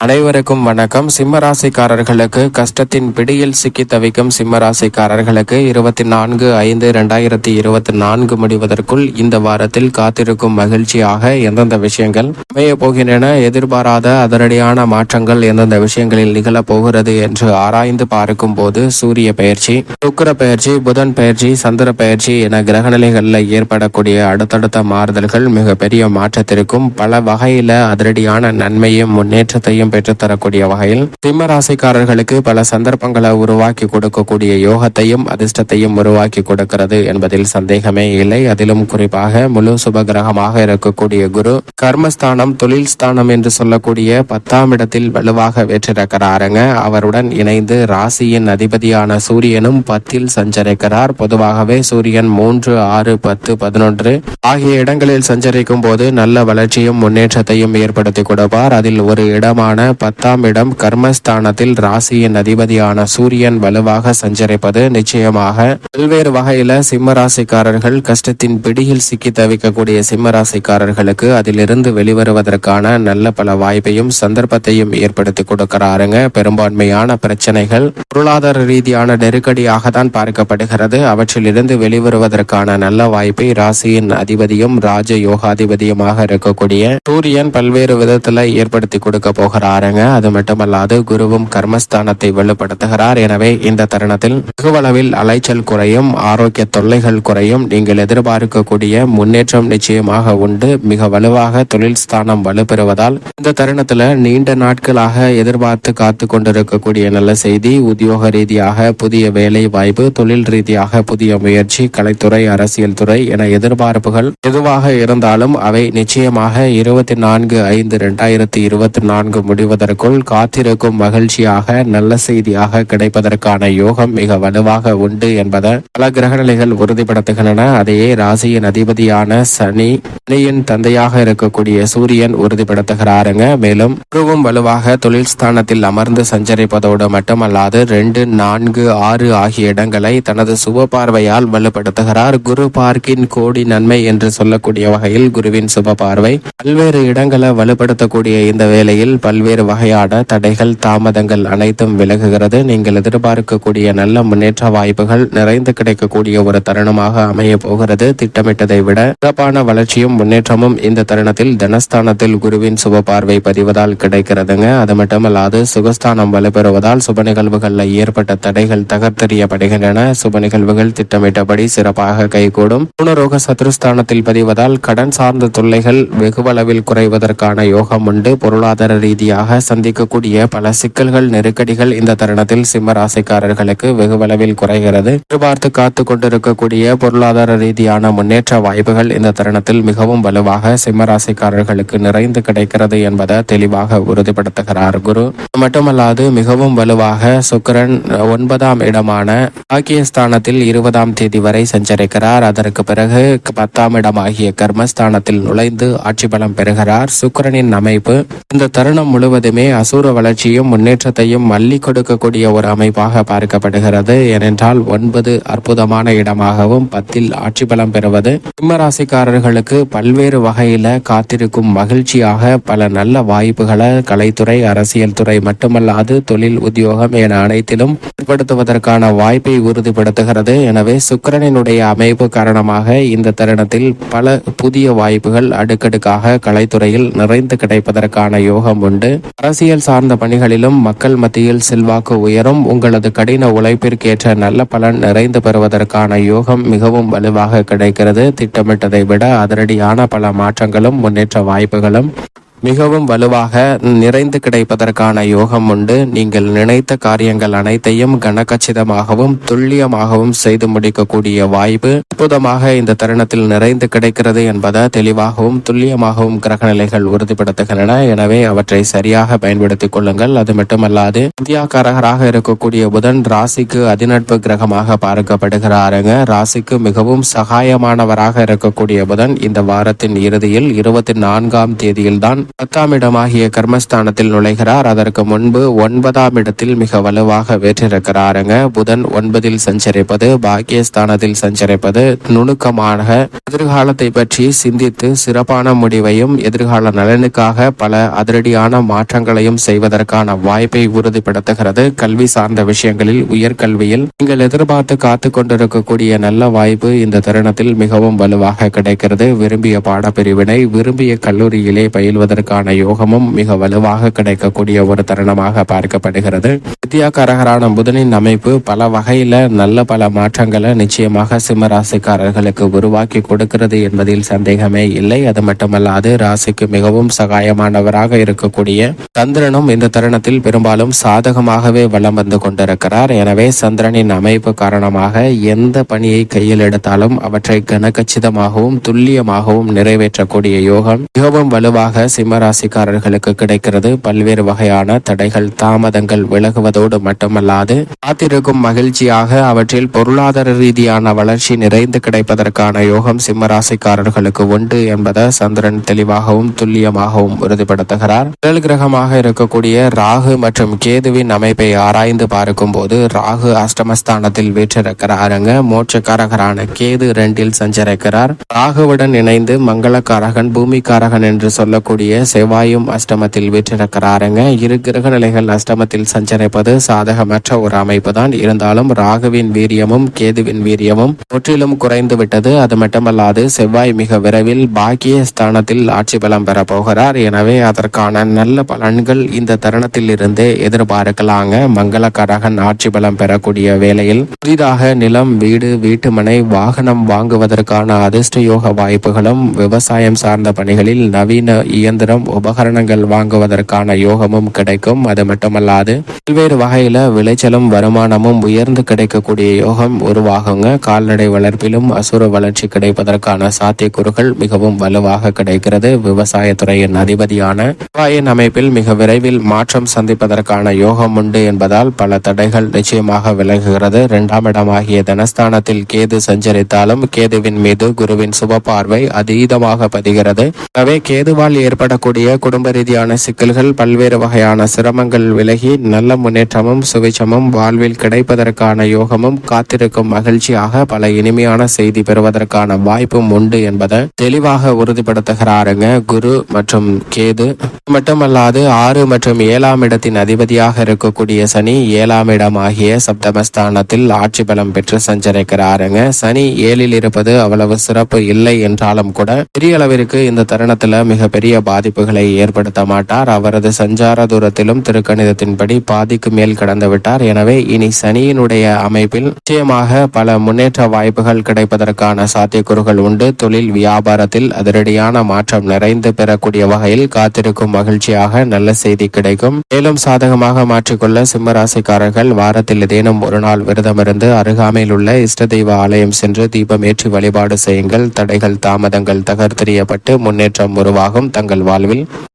அனைவருக்கும் வணக்கம். சிம்மராசிக்காரர்களுக்கு கஷ்டத்தின் பிடியில் சிக்கி தவிக்கும் சிம்மராசிக்காரர்களுக்கு இருபத்தி நான்கு ஐந்து இரண்டாயிரத்தி இருபத்தி நான்கு முடிவதற்குள் இந்த வாரத்தில் காத்திருக்கும் மகிழ்ச்சியாக எந்தெந்த விஷயங்கள் அமைய போகின்றன எதிர்பாராத அதிரடியான மாற்றங்கள் எந்தெந்த விஷயங்களில் நிகழப் போகிறது என்று ஆராய்ந்து பார்க்கும் போது சூரிய பயிற்சி சுக்கர பயிற்சி புதன் பயிற்சி சந்திர பயிற்சி என கிரகநிலைகளில் ஏற்படக்கூடிய அடுத்தடுத்த மாறுதல்கள் மிகப்பெரிய மாற்றத்திற்கும் பல வகையில அதிரடியான நன்மையும் முன்னேற்றத்தையும் பெற்றுத்தரக்கூடிய வகையில் சிம்ம ராசிக்காரர்களுக்கு பல சந்தர்ப்பங்களை உருவாக்கி கொடுக்கக்கூடிய யோகத்தையும் அதிர்ஷ்டத்தையும் உருவாக்கி கொடுக்கிறது என்பதில் சந்தேகமே இல்லை. அதிலும் குறிப்பாக முழு சுபகிரகமாக இருக்கக்கூடிய குரு கர்மஸ்தானம் தொழில் ஸ்தானம் என்று சொல்லக்கூடிய பத்தாம் இடத்தில் வலுவாக வெற்றிருக்கிறாருங்க அவருடன் இணைந்து ராசியின் அதிபதியான சூரியனும் பத்தில் சஞ்சரிக்கிறார். பொதுவாகவே சூரியன் மூன்று ஆறு பத்து பதினொன்று ஆகிய இடங்களில் சஞ்சரிக்கும் போது நல்ல வளர்ச்சியும் முன்னேற்றத்தையும் ஏற்படுத்தி கொடுப்பார். அதில் ஒரு இடமான பத்தாம் இடம் கர்மஸ்தானத்தில் ராசியின் அதிபதியான சூரியன் வலுவாக சஞ்சரிப்பது நிச்சயமாக. பல்வேறு வகையில சிம்ம ராசிக்காரர்கள் கஷ்டத்தின் பிடியில் சிக்கி தவிக்கக்கூடிய சிம்ம ராசிக்காரர்களுக்கு அதிலிருந்து வெளிவருவதற்கான நல்ல பல வாய்ப்பையும் சந்தர்ப்பத்தையும் ஏற்படுத்தி கொடுக்கிறாருங்க. பெரும்பான்மையான பிரச்சனைகள் பொருளாதார ரீதியான நெருக்கடியாக தான் பார்க்கப்படுகிறது. அவற்றிலிருந்து வெளிவருவதற்கான நல்ல வாய்ப்பை ராசியின் அதிபதியும் ராஜ யோகாதிபதியுமாக இருக்கக்கூடிய சூரியன் பல்வேறு விதத்துல ஏற்படுத்தி கொடுக்க போகிறார். போகிறாருங்க அது மட்டுமல்லாது குருவும் கர்மஸ்தானத்தை வலுப்படுத்துகிறார். எனவே இந்த தருணத்தில் வெகுவளவில் அலைச்சல் குறையும் ஆரோக்கிய தொல்லைகள் குறையும் நீங்கள் எதிர்பார்க்கக்கூடிய முன்னேற்றம் நிச்சயமாக உண்டு. மிக வலுவாக தொழில் ஸ்தானம் வலுப்பெறுவதால் இந்த தருணத்துல நீண்ட நாட்களாக எதிர்பார்த்து காத்து கொண்டிருக்கக்கூடிய நல்ல செய்தி உத்தியோக ரீதியாக புதிய வேலை வாய்ப்பு தொழில் ரீதியாக புதிய முயற்சி கலைத்துறை அரசியல் துறை என எதிர்பார்ப்புகள் எதுவாக இருந்தாலும் அவை நிச்சயமாக இருபத்தி நான்கு ஐந்து இரண்டாயிரத்தி இருபத்தி நான்கு முடிவதற்குள் காத்திருக்கும் மகிழ்ச்சியாக நல்ல செய்தியாக கிடைப்பதற்கான யோகம் மிக வலுவாக உண்டு என்பதை பல கிரகநிலைகள் உறுதிப்படுத்துகின்றன. அதையே ராசியின் அதிபதியான சனி சனியின் தந்தையாக இருக்கக்கூடிய சூரியன் உறுதிப்படுத்துகிறாருங்க. மேலும் குருவும் வலுவாக தொழில் ஸ்தானத்தில் அமர்ந்து சஞ்சரிப்பதோடு மட்டுமல்லாது ரெண்டு நான்கு ஆறு ஆகிய இடங்களை தனது சுப பார்வையால் வலுப்படுத்துகிறார். குரு பார்க்கின் கோடி நன்மை என்று சொல்லக்கூடிய வகையில் குருவின் சுப பார்வை. பல்வேறு இடங்களை வலுப்படுத்தக்கூடிய இந்த வேளையில் பல்வேறு வகையான தடைகள் தாமதங்கள் அனைத்தும் விலகுகிறது. நீங்கள் எதிர்பார்க்கக்கூடிய நல்ல முன்னேற்ற வாய்ப்புகள் நிறைந்து கிடைக்கக்கூடிய ஒரு தருணமாக அமைய போகிறது. திட்டமிட்டதை விட சிறப்பான வளர்ச்சியும் முன்னேற்றமும் இந்த தருணத்தில் தனஸ்தானத்தில் குருவின் சுப பார்வை பதிவதால் கிடைக்கிறதுங்க. அது மட்டுமல்லாது சுகஸ்தானம் வலுப்பெறுவதால் சுப நிகழ்வுகளில் ஏற்பட்ட தடைகள் தகர்த்தறியப்படுகின்றன. சுப நிகழ்வுகள் திட்டமிட்டபடி சிறப்பாக கைகூடும். குணரோக சத்ருஸ்தானத்தில் பதிவதால் கடன் சார்ந்த தொல்லைகள் வெகுவளவில் குறைவதற்கான யோகம் உண்டு. பொருளாதார ரீதியாக சந்திக்கக்கூடிய பல சிக்கல்கள் நெருக்கடிகள் இந்த தருணத்தில் சிம்ம ராசிக்காரர்களுக்கு வெகுவளவில் குறைகிறது. எதிர்பார்த்து காத்து கொண்டிருக்கக்கூடிய பொருளாதார ரீதியான முன்னேற்ற வாய்ப்புகள் இந்த தருணத்தில் மிகவும் வலுவாக சிம்ம ராசிக்காரர்களுக்கு நிறைந்து கிடைக்கிறது என்பதை தெளிவாக உறுதிப்படுத்துகிறார் குரு. மட்டுமல்லாது மிகவும் வலுவாக சுக்கிரன் ஒன்பதாம் இடமான பாக்கியஸ்தானத்தில் இருபதாம் தேதி வரை சஞ்சரிக்கிறார். அதற்கு பிறகு பத்தாம் இடமாகிய கர்மஸ்தானத்தில் நுழைந்து ஆட்சி பலம் பெறுகிறார். சுக்கிரனின் அமைப்பு இந்த தருணம் முழுவதுமே அசூர வளர்ச்சியும் முன்னேற்றத்தையும் மல்லி கொடுக்கக்கூடிய ஒரு அமைப்பாக பார்க்கப்படுகிறது. ஏனென்றால் ஒன்பது அற்புதமான இடமாகவும் பத்தில் ஆட்சி பலம் பெறுவது. சிம்மராசிக்காரர்களுக்கு பல்வேறு வகையில காத்திருக்கும் மகிழ்ச்சியாக பல நல்ல வாய்ப்புகளை கலைத்துறை அரசியல் துறை மட்டுமல்லாது தொழில் உத்தியோகம் என அனைத்திலும் ஏற்படுத்துவதற்கான வாய்ப்பை உறுதிப்படுத்துகிறது. எனவே சுக்கரனினுடைய அமைப்பு காரணமாக இந்த தருணத்தில் பல புதிய வாய்ப்புகள் அடுக்கடுக்காக கலைத்துறையில் நிறைந்து கிடைப்பதற்கான யோகம் உண்டு. அரசியல் சார்ந்த பணிகளிலும் மக்கள் மத்தியில் செல்வாக்கு உயரும். உங்களது கடின உழைப்பிற்கேற்ற நல்ல பலன் நிறைந்து பெறுவதற்கான யோகம் மிகவும் வலுவாக கிடைக்கிறது. திட்டமிட்டதை விட அதிரடியான பல மாற்றங்களும் முன்னேற்ற வாய்ப்புகளும் மிகவும் வலுவாக நிறைந்து கிடைப்பதற்கான யோகம் உண்டு. நீங்கள் நினைத்த காரியங்கள் அனைத்தையும் கனகச்சிதமாகவும் துல்லியமாகவும் செய்து முடிக்கக்கூடிய வாய்ப்பு அற்புதமாக இந்த தருணத்தில் நிறைந்து கிடைக்கிறது என்பதை தெளிவாகவும் துல்லியமாகவும் கிரகநிலைகள் உறுதிப்படுத்துகின்றன. எனவே அவற்றை சரியாக பயன்படுத்திக் கொள்ளுங்கள். அது மட்டுமல்லாது இந்தியாக்காரகராக இருக்கக்கூடிய புதன் ராசிக்கு அதிநட்பு கிரகமாக பார்க்கப்படுகிறாருங்க. ராசிக்கு மிகவும் சகாயமானவராக இருக்கக்கூடிய புதன் இந்த வாரத்தின் இறுதியில் இருபத்தி நான்காம் தேதியில்தான் பத்தாம் இடமாகிய கர்மஸ்தானத்தில் நுழைகிறார். அதற்கு முன்பு ஒன்பதாம் இடத்தில் மிக வலுவாக வேற்றிருக்கிறாருங்க. புதன் ஒன்பதில் சஞ்சரிப்பது பாக்கியஸ்தானத்தில் சஞ்சரிப்பது நுணுக்கமாக எதிர்காலத்தை பற்றி சிந்தித்து சிறப்பான முடிவையும் எதிர்கால நலனுக்காக பல அதிரடியான மாற்றங்களையும் செய்வதற்கான வாய்ப்பை உறுதிப்படுத்துகிறது. கல்வி சார்ந்த விஷயங்களில் உயர்கல்வியில் நீங்கள் எதிர்பார்த்து காத்து கொண்டிருக்கக்கூடிய நல்ல வாய்ப்பு இந்த தருணத்தில் மிகவும் வலுவாக கிடைக்கிறது. விரும்பிய பாடப்பிரிவினை விரும்பிய கல்லூரியிலே பயில்வதற்கான யோகமும் மிக வலுவாக கிடைக்கக்கூடிய ஒரு தருணமாக பார்க்கப்படுகிறது. வித்யாகாரகரான புதனின் அமைப்பு பல வகையில நல்ல பல மாற்றங்களை நிச்சயமாக சிம்ம ராசிக்காரர்களுக்கு உருவாக்கி கொடுக்கிறது என்பதில் சந்தேகமே இல்லை. அது மட்டுமல்லாது ராசிக்கு மிகவும் சகாயமானவராக இருக்கக்கூடிய சந்திரனும் இந்த தருணத்தில் பெரும்பாலும் சாதகமாகவே வளம் வந்து கொண்டிருக்கிறார். எனவே சந்திரனின் அமைப்பு காரணமாக எந்த பணியை கையில் எடுத்தாலும் அவற்றை கனகச்சிதமாகவும் துல்லியமாகவும் நிறைவேற்றக்கூடிய யோகம் மிகவும் வலுவாக சிம்ம ராசிக்காரர்களுக்கு கிடைக்கிறது. பல்வேறு வகையான தடைகள் தாமதங்கள் விலகுவதோடு மட்டுமல்லாது காத்திருக்கும் மகிழ்ச்சியாக அவற்றில் பொருளாதார ரீதியான வளர்ச்சி நிறைந்து கிடைப்பதற்கான யோகம் சிம்ம ராசிக்காரர்களுக்கு உண்டு என்பதை சந்திரன் தெளிவாகவும் துல்லியமாகவும் உறுதிப்படுத்துகிறார். முதல் கிரகமாக இருக்கக்கூடிய ராகு மற்றும் கேதுவின் அமைப்பை ஆராய்ந்து பார்க்கும்போது ராகு அஷ்டமஸ்தானத்தில் வீற்றிருக்கிறாருங்க. மோட்சக்காரகரான கேது ரெண்டில் சஞ்சரிக்கிறார். ராகுவுடன் இணைந்து மங்களக்காரகன் பூமிக்காரகன் என்று சொல்லக்கூடிய செவ்வாயும் அஷ்டமத்தில் வீற்றிருக்கிறாருங்க. இரு கிரக நிலைகள் அஷ்டமத்தில் சஞ்சரிப்பது சாதகமற்ற ஒரு அமைப்பு தான் இருந்தாலும் ராகுவின் வீரியமும் கேதுவின் வீரியமும் முற்றிலும் குறைந்து விட்டது. அது மட்டுமல்லாது செவ்வாய் மிக விரைவில் பாக்கிய ஸ்தானத்தில் ஆட்சி பலம் பெற போகிறார். எனவே அதற்கான நல்ல பலன்கள் இந்த தருணத்தில் இருந்தே எதிர்பார்க்கலாங்க. மங்களகரகன் ஆட்சி பலம் பெறக்கூடிய வேளையில் புதிதாக நிலம் வீடு வீட்டுமனை வாகனம் வாங்குவதற்கான அதிர்ஷ்ட யோக வாய்ப்புகளும் விவசாயம் சார்ந்த பணிகளில் நவீன இயந்திர இயந்திரம் உபகரணங்கள் வாங்குவதற்கான யோகமும் கிடைக்கும். அது மட்டுமல்லாது பல்வேறு வகையில விளைச்சலும் வருமானமும் உயர்ந்து கிடைக்கக்கூடிய யோகம் உருவாகுங்க. கால்நடை வளர்ப்பிலும் அசுர வளர்ச்சி கிடைப்பதற்கான சாத்தியக்கூறுகள் மிகவும் வலுவாக கிடைக்கிறது. விவசாயத்துறையின் அதிபதியான செவ்வாயின் அமைப்பில் மிக விரைவில் மாற்றம் சந்திப்பதற்கான யோகம் உண்டு என்பதால் பல தடைகள் நிச்சயமாக விலகுகிறது. இரண்டாம் இடமாகிய தனஸ்தானத்தில் கேது சஞ்சரித்தாலும் கேதுவின் மீது குருவின் சுப பார்வை அதீதமாக பதிகிறது. எனவே கேதுவால் ஏற்பட ஏற்படக்கூடிய குடும்ப ரீதியான சிக்கல்கள் பல்வேறு வகையான சிரமங்கள் விலகி நல்ல முன்னேற்றமும் சுவிச்சமும் வாழ்வில் கிடைப்பதற்கான யோகமும் காத்திருக்கும் மகிழ்ச்சியாக பல இனிமையான செய்தி பெறுவதற்கான வாய்ப்பும் உண்டு என்பதை தெளிவாக உறுதிப்படுத்துகிறாருங்க குரு மற்றும் கேது. மட்டுமல்லாது ஆறு மற்றும் ஏழாம் இடத்தின் அதிபதியாக இருக்கக்கூடிய சனி ஏழாம் இடம் ஆகிய சப்தமஸ்தானத்தில் ஆட்சி பலம் பெற்று சஞ்சரிக்கிறாருங்க. சனி ஏழில் இருப்பது அவ்வளவு சிறப்பு இல்லை என்றாலும் கூட பெரிய அளவிற்கு இந்த தருணத்துல மிகப்பெரிய பாதிப்புகளை ஏற்படுத்த மாட்டார். அவரது சஞ்சார தூரத்திலும் திருக்கணிதத்தின்படி பாதிக்கு மேல் கடந்து விட்டார். எனவே இனி சனியினுடைய அமைப்பில் நிச்சயமாக பல முன்னேற்ற வாய்ப்புகள் கிடைப்பதற்கான சாத்தியக்கூறுகள் உண்டு. தொழில் வியாபாரத்தில் அதிரடியான மாற்றம் நிறைந்து பெறக்கூடிய வகையில் காத்திருக்கும் மகிழ்ச்சியாக நல்ல செய்தி கிடைக்கும். மேலும் சாதகமாக மாற்றிக்கொள்ள சிம்மராசிக்காரர்கள் வாரத்தில் ஏதேனும் ஒரு நாள் விரதமிருந்து அருகாமையில் உள்ள இஷ்ட தெய்வ ஆலயம் சென்று தீபம் ஏற்றி வழிபாடு செய்யுங்கள். தடைகள் தாமதங்கள் தகர்த்தெறியப்பட்டு முன்னேற்றம் உருவாகும். தங்கள் வாழ் வாழ்வில்